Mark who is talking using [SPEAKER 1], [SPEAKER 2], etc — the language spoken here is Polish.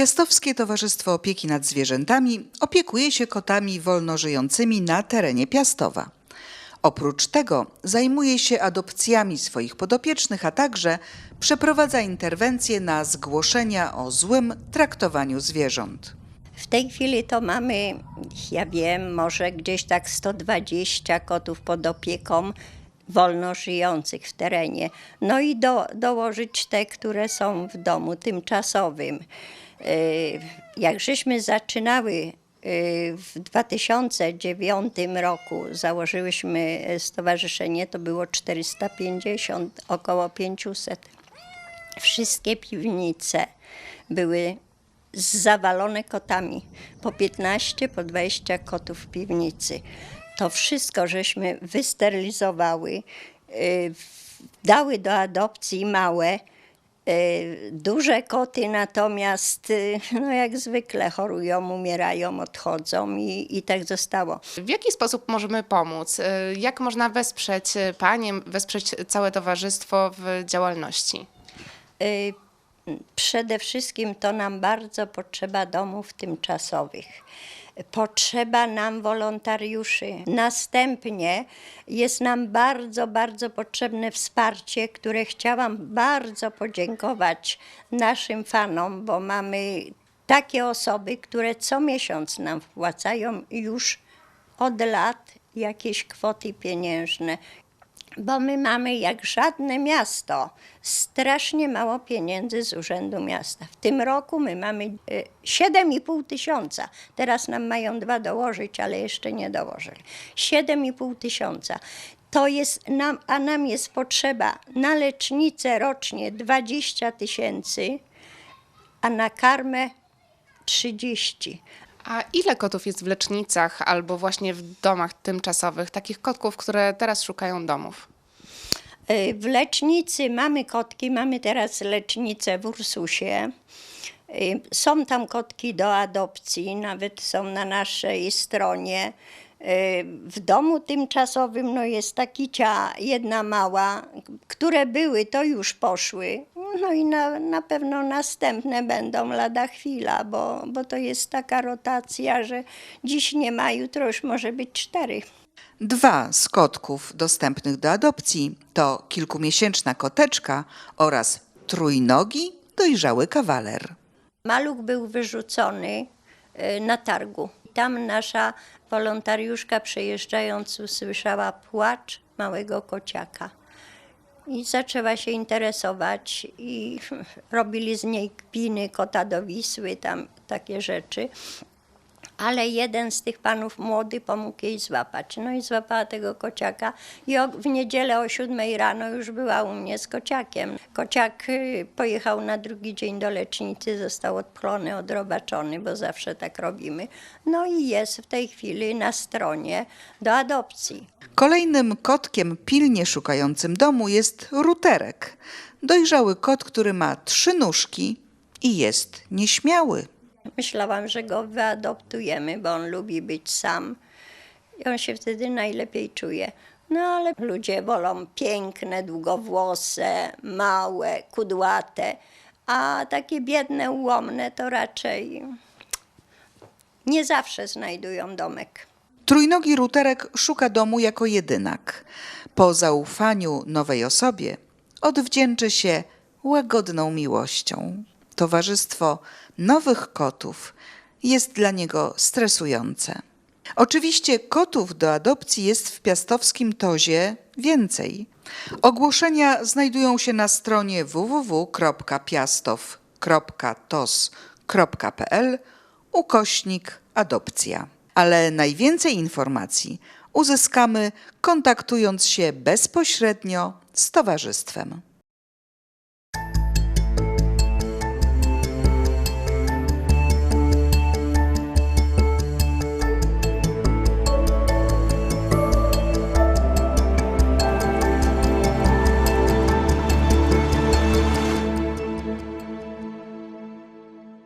[SPEAKER 1] Piastowskie Towarzystwo Opieki nad Zwierzętami opiekuje się kotami wolno żyjącymi na terenie Piastowa. Oprócz tego zajmuje się adopcjami swoich podopiecznych, a także przeprowadza interwencje na zgłoszenia o złym traktowaniu zwierząt.
[SPEAKER 2] W tej chwili to mamy, ja wiem, może gdzieś tak 120 kotów pod opieką wolno żyjących w terenie. No i do, dołożyć te, które są w domu tymczasowym. Yy, Jak żeśmy zaczynały yy, w 2009 roku, założyłyśmy stowarzyszenie, to było 450, około 500. Wszystkie piwnice były zawalone kotami. Po 15, po 20 kotów w piwnicy. To wszystko żeśmy wysterylizowały, y, dały do adopcji małe. y, Duże koty natomiast, y, no jak zwykle, chorują, umierają, odchodzą i, i tak zostało.
[SPEAKER 3] W jaki sposób możemy pomóc? Jak można wesprzeć Panie, wesprzeć całe towarzystwo w działalności?
[SPEAKER 2] Przede wszystkim to nam bardzo potrzeba domów tymczasowych. Potrzeba nam wolontariuszy. Następnie jest nam bardzo, bardzo potrzebne wsparcie, które chciałam bardzo podziękować naszym fanom, bo mamy takie osoby, które co miesiąc nam wpłacają już od lat jakieś kwoty pieniężne. Bo my mamy jak żadne miasto strasznie mało pieniędzy z Urzędu Miasta. W tym roku my mamy e, 7,5 tysiąca. Teraz nam mają dwa dołożyć, ale jeszcze nie dołożyli. 7,5 tysiąca. To jest nam, a nam jest potrzeba na lecznicę rocznie 20 tysięcy, a na karmę 30.
[SPEAKER 3] A ile kotów jest w lecznicach albo właśnie w domach tymczasowych, takich kotków, które teraz szukają domów?
[SPEAKER 2] Y, W lecznicy mamy kotki, mamy teraz lecznicę w Ursusie. Y, Są tam kotki do adopcji, nawet są na naszej stronie. Y, W domu tymczasowym no jest ta kicia, jedna mała, które były, to już poszły. No i na, na pewno następne będą lada chwila, bo, bo to jest taka rotacja, że dziś nie ma, jutro już może być cztery.
[SPEAKER 1] Dwa z kotków dostępnych do adopcji to kilkumiesięczna koteczka oraz trójnogi dojrzały kawaler.
[SPEAKER 2] Maluch był wyrzucony y, na targu. Tam nasza wolontariuszka przejeżdżając usłyszała płacz małego kociaka. I zaczęła się interesować i robili z niej kpiny, kota do Wisły, tam takie rzeczy. Ale jeden z tych panów młody pomógł jej złapać. No i złapała tego kociaka i w niedzielę o siódmej rano już była u mnie z kociakiem. Kociak y, pojechał na drugi dzień do lecznicy, został odpchany, odrobaczony, bo zawsze tak robimy. No i jest w tej chwili na stronie do adopcji.
[SPEAKER 1] Kolejnym kotkiem pilnie szukającym domu jest ruterek. Dojrzały kot, który ma trzy nóżki i jest nieśmiały.
[SPEAKER 2] Myślałam, że go wyadoptujemy, bo on lubi być sam i on się wtedy najlepiej czuje. No ale ludzie wolą piękne, długowłose, małe, kudłate, a takie biedne, ułomne to raczej nie zawsze znajdują domek.
[SPEAKER 1] Trójnogi ruterek szuka domu jako jedynak. Po zaufaniu nowej osobie odwdzięczy się łagodną miłością. Towarzystwo nowych kotów jest dla niego stresujące. Oczywiście kotów do adopcji jest w piastowskim tozie więcej. Ogłoszenia znajdują się na stronie www.piastow.tos.pl ukośnik adopcja. Ale najwięcej informacji uzyskamy kontaktując się bezpośrednio z towarzystwem.